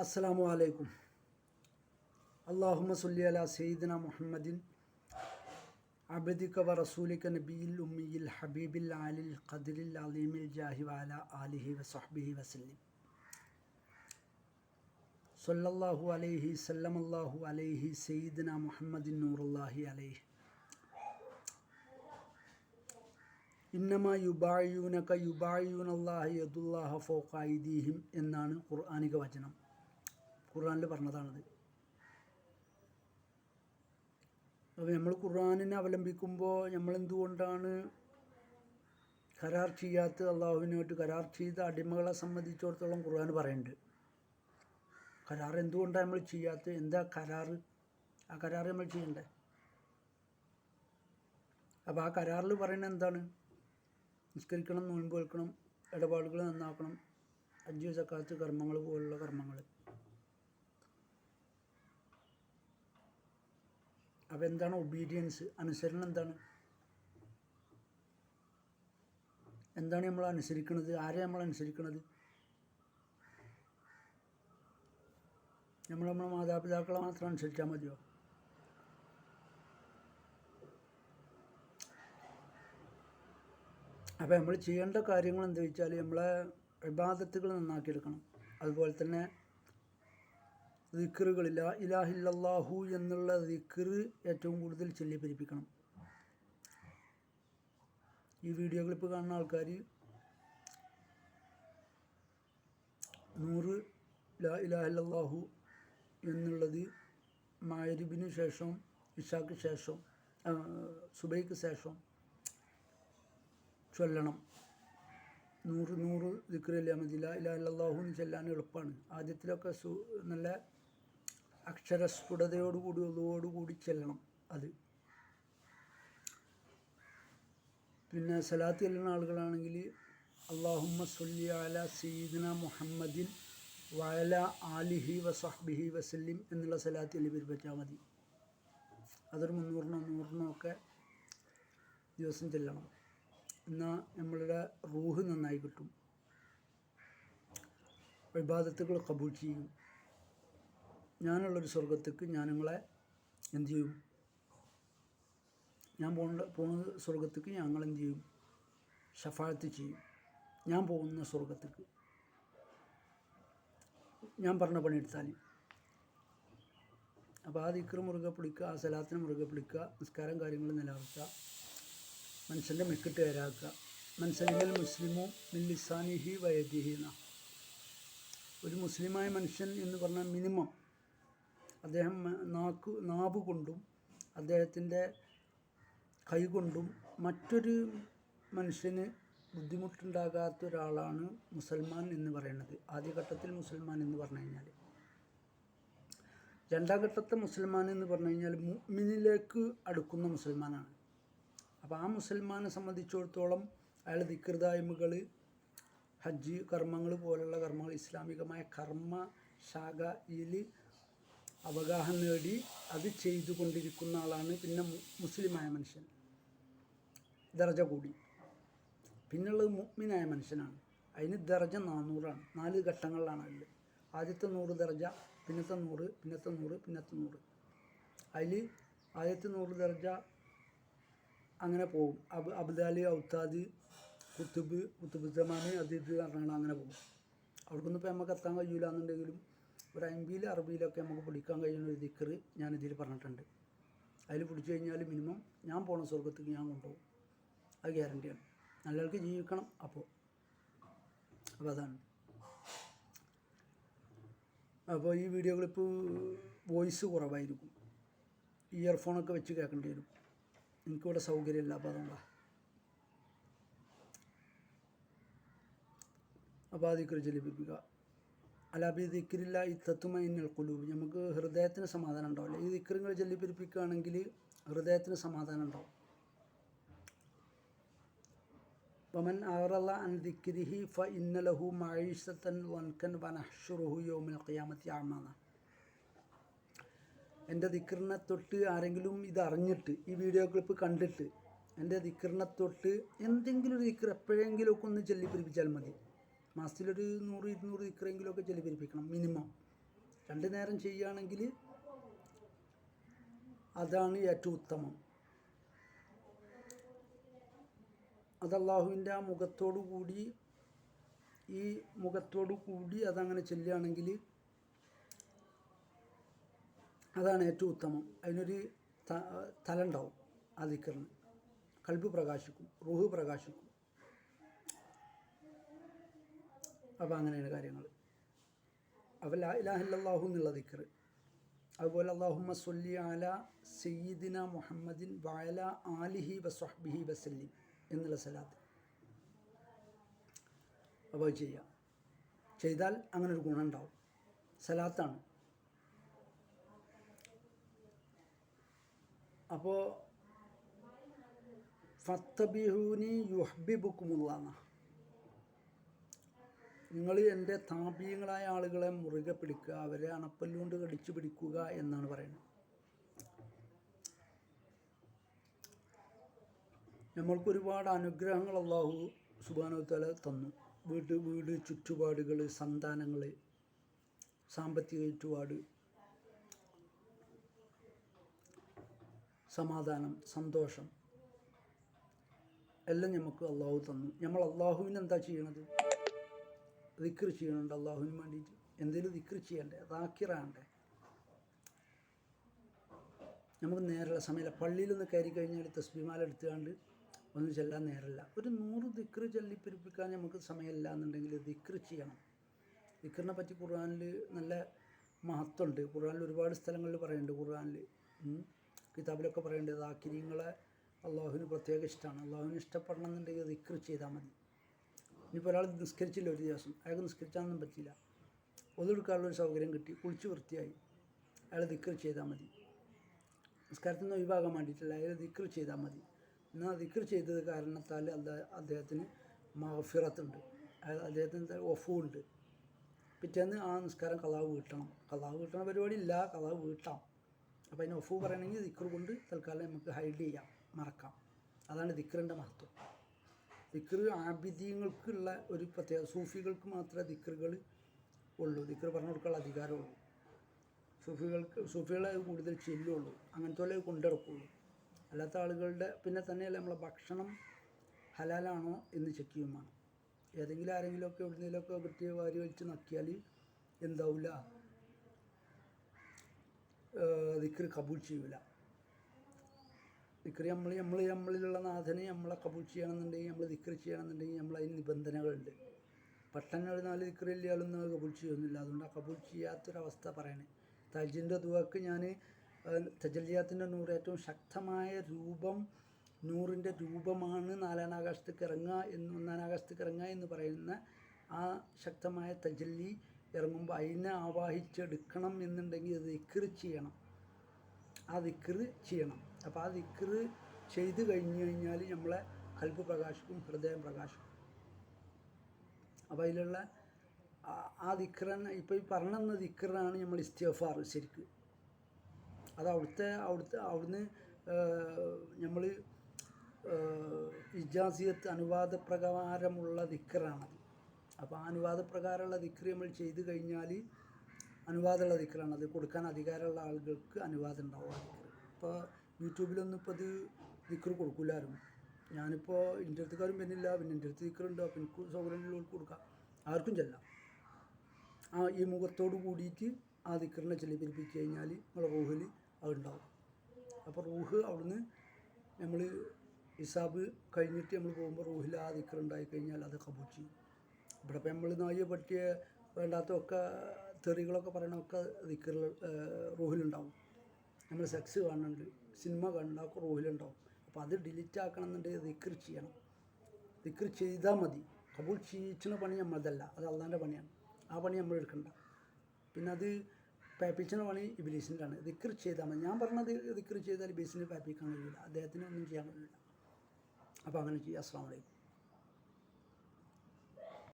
അസ്സലാമു അലൈക്കും. അള്ളാഹുമ സുല്ലി അല സയ്യിദിന മുഹമ്മദിൻ അബദിക്ക വ റസൂലിക നബിയിൽ ഉമ്മിയിൽ ഹബീബിൽ ആലിൽ ഖദിരിൽ അലീമിൽ ജാഹി വാല ആലിഹി വസഹ്ബിഹി വസല്ലിം. സൊല്ലാഹു അലൈഹി സല്ലമല്ലാഹു അലൈഹി സയ്യിദിന മുഹമ്മദിൻ നൂറുല്ലാഹി അലൈഹി. ഇന്നമ യുബായൂനക യുബായൂനല്ലാഹി യദുല്ലാഹ ഫൗഖ ഐദീഹിം എന്നാണ് ഖുർആാനിക വചനം. ഖുർആാനിൽ പറഞ്ഞതാണത്. അപ്പോൾ നമ്മൾ ഖുർആാനിനെ അവലംബിക്കുമ്പോൾ നമ്മൾ എന്തുകൊണ്ടാണ് കരാർ ചെയ്യാത്ത അള്ളാഹുവിനായിട്ട് കരാർ ചെയ്ത അടിമകളെ സംബന്ധിച്ചിടത്തോളം ഖുർആൻ പറയുന്നുണ്ട് കരാർ എന്തുകൊണ്ടാണ് നമ്മൾ ചെയ്യാത്ത എന്താ കരാർ? ആ കരാർ നമ്മൾ ചെയ്യണ്ടേ? അപ്പോൾ ആ കരാറിൽ പറയുന്നത് എന്താണ്? നിസ്കരിക്കണം നോൻപ് വെക്കണം ഇടപാടുകൾ നന്നാക്കണം അഞ്ച് സക്കാത്ത് കർമ്മങ്ങൾ പോലുള്ള കർമ്മങ്ങൾ അപ്പോൾ ഒബീഡിയൻസ് അനുസരണം എന്താണ്? എന്താണ് നമ്മൾ അനുസരിക്കുന്നത് ആരെ നമ്മൾ അനുസരിക്കുന്നത് നമ്മൾ നമ്മളെ മാതാപിതാക്കളെ മാത്രം അനുസരിച്ചാൽ മതിയോ? അപ്പോൾ നമ്മൾ ചെയ്യേണ്ട കാര്യങ്ങൾ എന്താ വെച്ചാൽ നമ്മളെ വിവാദത്തുകൾ നന്നാക്കിയെടുക്കണം അതുപോലെ തന്നെ ദിക്കറുകളില്ല ഇലാഹില്ലാഹു എന്നുള്ള ദിക്കറ് ഏറ്റവും കൂടുതൽ ചൊല്ലിപ്പിരിപ്പിക്കണം. ഈ വീഡിയോ ക്ലിപ്പ് കാണുന്ന ആൾക്കാർ നൂറ് ലാ ഇലാഹില്ലാഹു എന്നുള്ളത് മായരിബിന് ശേഷം ഇഷാക്ക് ശേഷം സുബൈക്ക് ശേഷം ചൊല്ലണം. നൂറ് നൂറ് ദിക്കറില്ല മതി. ലാ ഇലാഹില്ലാഹു എന്ന് ചെല്ലാൻ എളുപ്പമാണ് ആദ്യത്തിലൊക്കെ സു നല്ല അക്ഷരസ്ഫുടതയോടുകൂടി ഒതുവോടുകൂടി ചെല്ലണം അത്. പിന്നെ സലാത്ത് ചെല്ലുന്ന ആളുകളാണെങ്കിൽ അള്ളാഹുമ്മ സൊല്ലി അല സീദന മുഹമ്മദിൻ വയല ആലിഹി വസഹ്ബിഹി വസല്ലിം എന്നുള്ള സലാത്ത് അല്ലെ പെരുപ്പറ്റാൽ മതി. അതൊരു മുന്നൂറിനോ നൂറിനോ ഒക്കെ ദിവസം ചെല്ലണം. എന്നാൽ നമ്മളുടെ റൂഹ് നന്നായി കിട്ടും. വിവാദത്തുകൾ കബൂൾ ചെയ്യും. ഞാനുള്ളൊരു സ്വർഗത്തേക്ക് ഞാൻ നിങ്ങളെ എന്ത് ചെയ്യും? ഞാൻ പോകേണ്ട പോകുന്ന സ്വർഗത്തേക്ക് ഞങ്ങൾ എന്ത് ചെയ്യും? ഷഫാഴത്ത് ചെയ്യും. ഞാൻ പോകുന്ന സ്വർഗത്തേക്ക് ഞാൻ പറഞ്ഞ പണിയെടുത്താൽ അപ്പോൾ ആ ദിക്കറ് മുറുകെ പിടിക്കുക ആ സലാത്തിന് മുറുകെ പിടിക്കുക നിസ്കാരം കാര്യങ്ങൾ നിലനിർത്തുക. മനുഷ്യന്റെ മെക്കിട്ട് വരാക്കുക മനുഷ്യനിൽ മുസ്ലിമോ മില്ലിസാനിഹി വയദിഹി ഒരു മുസ്ലിമായ മനുഷ്യൻ എന്ന് പറഞ്ഞാൽ മിനിമം അദ്ദേഹം നാക്ക് നാവ് കൊണ്ടും അദ്ദേഹത്തിന്റെ കൈ കൊണ്ടും മറ്റൊരു മനുഷ്യന് ബുദ്ധിമുട്ടുണ്ടാകാത്ത ഒരാളാണ് മുസൽമാൻ എന്ന് പറയുന്നത്. ആദ്യഘട്ടത്തിൽ മുസൽമാൻ എന്ന് പറഞ്ഞു കഴിഞ്ഞാൽ. രണ്ടാം ഘട്ടത്തെ മുസൽമാൻ എന്ന് പറഞ്ഞു കഴിഞ്ഞാൽ മുഅ്മിനിലേക്ക് അടുക്കുന്ന മുസൽമാനാണ്. അപ്പോൾ ആ മുസൽമാനെ സംബന്ധിച്ചിടത്തോളം അയാൾ ദിക്കൃതായ്മകൾ ഹജ്ജ് കർമ്മങ്ങൾ പോലുള്ള കർമ്മങ്ങൾ ഇസ്ലാമികമായ കർമ്മ ശാഖയിൽ അവഗാഹം നേടി അത് ചെയ്തു കൊണ്ടിരിക്കുന്ന ആളാണ് പിന്നെ മുസ്ലിമായ മനുഷ്യൻ. ദർജ കൂടി. പിന്നുള്ളത് മുഗ്മിനായ മനുഷ്യനാണ്. അതിന് ദർജ നാനൂറാണ് നാല് ഘട്ടങ്ങളിലാണ് അതിൽ ആദ്യത്തെ നൂറ് ദർജ പിന്നത്തെ നൂറ് പിന്നത്തെ നൂറ് പിന്നത്തെ നൂറ്. അതിൽ ആദ്യത്തെ നൂറ് ദർജ അങ്ങനെ പോകും അബ് അബ്ദാലി ഔത്താദ് കുത്തുബ് കുത്തുബുദ്ധമാണ് അത് ഇത് അങ്ങനെ പോകും അവിടേക്കൊന്നും ഇപ്പോൾ നമുക്ക് എത്താൻ കഴിയില്ല എന്നുണ്ടെങ്കിലും ഒരു അറബിയിലൊക്കെ നമുക്ക് പിടിക്കാൻ കഴിയുന്ന ഒരു ദിക്കറ് ഞാൻ ഇതിൽ പറഞ്ഞിട്ടുണ്ട്. അതിൽ പിടിച്ചു കഴിഞ്ഞാൽ മിനിമം ഞാൻ പോണ സ്വർഗത്തേക്ക് ഞാൻ കൊണ്ടുപോകും. അത് ഗ്യാരണ്ടിയാണ് നല്ലവർക്ക് ജീവിക്കണം അപ്പോൾ. അപ്പോൾ അതാണ്. അപ്പോൾ ഈ വീഡിയോ ക്ലിപ്പ് വോയിസ് കുറവായിരിക്കും. ഇയർഫോണൊക്കെ വെച്ച് കേൾക്കേണ്ടി വരും. എനിക്കിവിടെ സൗകര്യമില്ല അപ്പോൾ അതുകൊണ്ടാണ് അപ്പോൾ ആ ദിക്കറ് അലാബി ഈ തത്തുമൈനൽ കുലൂബ്. നമുക്ക് ഹൃദയത്തിന് സമാധാനം ഉണ്ടാവില്ല. ഈ ദിക്കറുകൾ ജല്ലിപ്പിരിപ്പിക്കുകയാണെങ്കിൽ ഹൃദയത്തിന് സമാധാനം ഉണ്ടാവും. വമൻ ആറല്ല അൻ ദിക്രിഹി ഫ ഇന്നലഹു മഴീസത്തൻ വൻകൻ വനഹ്ഷുറുഹു യോമിൽ ഖിയാമത്തി ആമാന എന്റെ ദിക്കറിനെ തൊട്ട് ആരെങ്കിലും ഇത് അറിഞ്ഞിട്ട് ഈ വീഡിയോ ക്ലിപ്പ് കണ്ടിട്ട് എന്റെ ദിക്കറിനെ തൊട്ട് എന്തെങ്കിലും ഒരു ദിക്കർ എപ്പോഴെങ്കിലും ഒക്കെ ഒന്ന് ചൊല്ലിപ്പിരിപ്പിച്ചാൽ മതി. മാസത്തിലൊരു നൂറ് ഇരുന്നൂറ് ഇക്കറെങ്കിലുമൊക്കെ ഒക്കെ ചൊല്ലിപ്പിരിപ്പിക്കണം മിനിമം. രണ്ട് നേരം ചെയ്യുകയാണെങ്കിൽ അതാണ് ഏറ്റവും ഉത്തമം. അത് അള്ളാഹുവിന്റെ ആ മുഖത്തോടു കൂടി ഈ മുഖത്തോടു കൂടി അതങ്ങനെ ചെല്ലുകയാണെങ്കിൽ അതാണ് ഏറ്റവും ഉത്തമം. അതിനൊരു തലണ്ടാവും ആ കൽബ് പ്രകാശിക്കും റൂഹ് പ്രകാശിക്കും. അപ്പോൾ അങ്ങനെയാണ് കാര്യങ്ങൾ അപ്പോൾ ലാ ഇലാഹില്ലാഹു എന്നുള്ള ദിക്കർ അതുപോലെ അള്ളാഹുമ്മ സൊല്ലി അല സയ്യിദിന മുഹമ്മദിൻ വയല ആലിഹി വസ്വഹ്ബിഹി വസല്ലിം എന്നുള്ള സലാത്ത്. അപ്പോൾ ചെയ്യാം. ചെയ്താൽ അങ്ങനെ ഒരു ഗുണം ഉണ്ടാവും. സലാത്താണ്. അപ്പോൾ ഫത്തബിഹൂനി യുഹബിബുക്കുമുള്ളാന്ന. നിങ്ങൾ എന്റെ താപീയങ്ങളായ ആളുകളെ മുറുകെ പിടിക്കുക അവരെ അണപ്പല്ലുകൊണ്ട് കടിച്ചു പിടിക്കുക എന്നാണ് പറയുന്നത്. നമ്മൾക്ക് ഒരുപാട് അനുഗ്രഹങ്ങൾ അള്ളാഹു സുബാനോത്തല തന്നു. വീട് വീട് ചുറ്റുപാടുകൾ സന്താനങ്ങൾ സാമ്പത്തിക ചുറ്റുപാട് സമാധാനം സന്തോഷം എല്ലാം നമുക്ക് അള്ളാഹു തന്നു. നമ്മൾ അള്ളാഹുവിനെന്താ ചെയ്യണത്? ദിക്ർ ചെയ്യണുണ്ട് അള്ളാഹുവിന് വേണ്ടിയിട്ട്. എന്തെങ്കിലും ദിക്ർ ചെയ്യണ്ടേ? ദാക്കിറാണ്ടേ നമുക്ക് നേരെയുള്ള സമയമില്ല പള്ളിയിൽ നിന്ന് കയറി കഴിഞ്ഞാൽ തസ്ബിമാല എടുത്തുകൊണ്ട് ഒന്നും ചെല്ലാൻ നേരമില്ല ഒരു നൂറ് ദിക്ർ ചൊല്ലിപ്പിരിപ്പിക്കാൻ നമുക്ക് സമയമില്ല എന്നുണ്ടെങ്കിൽ ദിക്ർ ചെയ്യണം. ദിക്റിനെ പറ്റി ഖുർആനിൽ നല്ല മഹത്വമുണ്ട്. ഖുർആനിൽ ഒരുപാട് സ്ഥലങ്ങളിൽ പറയുന്നുണ്ട് ഖുർആനിൽ കിതാബിലൊക്കെ പറയുന്നുണ്ട് ദാക്കിരിങ്ങളെ അള്ളാഹുവിന് പ്രത്യേക ഇഷ്ടമാണ് അള്ളാഹുവിന് ഇഷ്ടപ്പെടണം എന്നുണ്ടെങ്കിൽ ദിക്ർ ചെയ്താൽ മതി. ഇനിയിപ്പോൾ ഒരാൾ നിസ്കരിച്ചില്ല ഒരു ദിവസം. അയാൾക്ക് നിസ്കരിച്ചാണെന്നും പറ്റില്ല ഒതെടുക്കാനുള്ള ഒരു സൗകര്യം കിട്ടി. കുളിച്ച് വൃത്തിയായി. അയാൾ ദിക്കർ ചെയ്താൽ മതി. നിസ്കാരത്തിൽ നിന്ന് ഒഴിവാകാൻ വേണ്ടിയിട്ടില്ല. അയാൾ ദിക്കർ ചെയ്താൽ മതി. എന്നാൽ ദിക്കർ ചെയ്തത് കാരണത്താൽ അദ്ദേഹത്തിന് മഹഫിറത്തുണ്ട് അയാൾ അദ്ദേഹത്തിന് ഒഫുണ്ട് പിറ്റേന്ന് ആ നിസ്കാരം കലാവ് വീട്ടണം. കലാവ് വീട്ടണ പരിപാടി ഇല്ല. കലാവ് വീട്ടാം. അപ്പോൾ അതിന് ഒഫു പറയണമെങ്കിൽ ദിക്കർ കൊണ്ട് തൽക്കാലം നമുക്ക് ഹൈഡ് ചെയ്യാം. മറക്കാം. അതാണ് ദിക്കറിന്റെ മഹത്വം. ദിക്ർ ആബിദ്യങ്ങൾക്കുള്ള ഒരു പ്രത്യേക സൂഫികൾക്ക് മാത്രമേ ദിക്റുകൾ ഉള്ളൂ. ദിക്ർ പറഞ്ഞു കൊടുക്കാനുള്ള അധികാരമുള്ളൂ. സൂഫികൾക്ക് സൂഫികളെ കൂടുതൽ ചെല്ലുള്ളൂ. അങ്ങനത്തെ പോലെ കൊണ്ടിറക്കുള്ളൂ അല്ലാത്ത ആളുകളുടെ പിന്നെ തന്നെയല്ല നമ്മളെ ഭക്ഷണം ഹലാലാണോ എന്ന് ചെക്ക് ചെയ്യും വേണം. ഏതെങ്കിലും ആരെങ്കിലുമൊക്കെ എവിടെയെങ്കിലുമൊക്കെ കിട്ടിയ വാരി വലിച്ച് നക്കിയാൽ എന്താവില്ല ദിക്ർ കബൂൾ ചെയ്യൂല. ദിക്ർ നമ്മൾ നമ്മൾ നമ്മളിലുള്ള നാഥനെ നമ്മളെ കബൂൾ ചെയ്യണമെന്നുണ്ടെങ്കിൽ നമ്മൾ ദിക്ർ ചെയ്യണമെന്നുണ്ടെങ്കിൽ നമ്മൾ അതിന് നിബന്ധനകളുണ്ട്. ഒരു നാല് ദിക്ർ ഇല്ലാതൊന്നും അത് കബൂൾ ചെയ്യുന്നില്ല. അതുകൊണ്ട് ആ കബൂൾ ചെയ്യാത്തൊരവസ്ഥ പറയണേ. തജിന്റെ ദുവാക്ക് ഞാൻ തജല്യാത്തിന്റെ നൂറ് ഏറ്റവും ശക്തമായ രൂപം നൂറിന്റെ രൂപമാണ് നാലാം ആകാശത്തേക്ക് ഇറങ്ങുക എന്ന് ഒന്നാം ആകാശത്തേക്ക് ഇറങ്ങുക എന്ന് പറയുന്ന ആ ശക്തമായ തജല്ലി ഇറങ്ങുമ്പോൾ അതിനെ ആവാഹിച്ചെടുക്കണം എന്നുണ്ടെങ്കിൽ അത് ഇക്കറി ചെയ്യണം. ആ ദിക്ർ ചെയ്യണം. അപ്പോൾ ആ ദിക്ർ ചെയ്ത് കഴിഞ്ഞ് കഴിഞ്ഞാൽ നമ്മളെ കൽപ്പ് ഹൃദയം പ്രകാശിക്കും. അപ്പോൾ അതിലുള്ള ആ- ദിക്കറാണ് ഇപ്പോൾ ഈ പറഞ്ഞെന്ന ദിക്റാണ് നമ്മൾ ഇസ്തിഫാർ ശരിക്ക്. അത് അവിടുത്തെ അവിടുത്തെ അവിടുന്ന് നമ്മൾ ഇജാസിയത്ത് അനുവാദ പ്രകാരമുള്ള ദിക്റാണത് അപ്പോൾ ആ അനുവാദ പ്രകാരമുള്ള ദിക്ർ നമ്മൾ ചെയ്ത് കഴിഞ്ഞാൽ അനുവാദമുള്ള ദിക്റാണ്. അത് കൊടുക്കാൻ അധികാരമുള്ള ആളുകൾക്ക് അനുവാദം ഉണ്ടാവും അപ്പോൾ ഇപ്പോൾ യൂട്യൂബിലൊന്നും ഇപ്പോൾ അത് ദിക്കർ കൊടുക്കില്ലായിരുന്നു ഞാനിപ്പോൾ എന്റെ അടുത്തുകാരും പിന്നില്ല. പിന്നെ എന്റെ അടുത്ത് ദിക്റുണ്ട്. അപ്പോൾ എനിക്ക് സൗകര്യമുള്ളവർക്ക് കൊടുക്കാം. ആർക്കും ചെല്ലാം. ആ ഈ മുഖത്തോട് കൂടിയിട്ട് ആ ദിക്കറിനെ ചെല്ലിപ്പിരിപ്പിച്ച് കഴിഞ്ഞാൽ നമ്മളെ റൂഹിൽ അതുണ്ടാവും അപ്പോൾ റൂഹ് അവിടുന്ന് നമ്മൾ ഹിസാബ് കഴിഞ്ഞിട്ട് നമ്മൾ പോകുമ്പോൾ റൂഹിൽ ആ ദിക്കർ ഉണ്ടായി കഴിഞ്ഞാൽ അത് കബൂൾ ചെയ്യും. ഇവിടെ ഇപ്പം നമ്മൾ നായ പറ്റിയ വേണ്ടാത്തതൊക്കെ തെറികളൊക്കെ പറയണമൊക്കെ ദിക്കറിൽ റൂഹിലുണ്ടാവും. നമ്മൾ സെക്സ് കാണുന്നുണ്ട് സിനിമ കണ്ടൊക്കെ റൂഹിലുണ്ടാവും. അപ്പോൾ അത് ഡിലീറ്റ് ആക്കണം എന്നുണ്ടെങ്കിൽ ചെയ്യണം. ദിക്കർ ചെയ്താൽ മതി. കബൂൾ ചെയ്യിച്ചുന്ന പണി നമ്മളതല്ല അത് അള്ളാന്റെ പണിയാണ്. ആ പണി നമ്മൾ എടുക്കണ്ട. പിന്നെ അത് പാപ്പിച്ചിന്റെ പണി ഇബിലീസിന്റെ ആണ്. ദിക്കർ ചെയ്താൽ മതി. ഞാൻ പറഞ്ഞത് ദിക്കർ ചെയ്താൽ ഇബിലീസിനെ പാപ്പിക്കാൻ കഴിയില്ല അദ്ദേഹത്തിന് ഒന്നും ചെയ്യാൻ കഴിയില്ല അപ്പോൾ അങ്ങനെ ചെയ്യുക അസ്സാം വലൈക്കും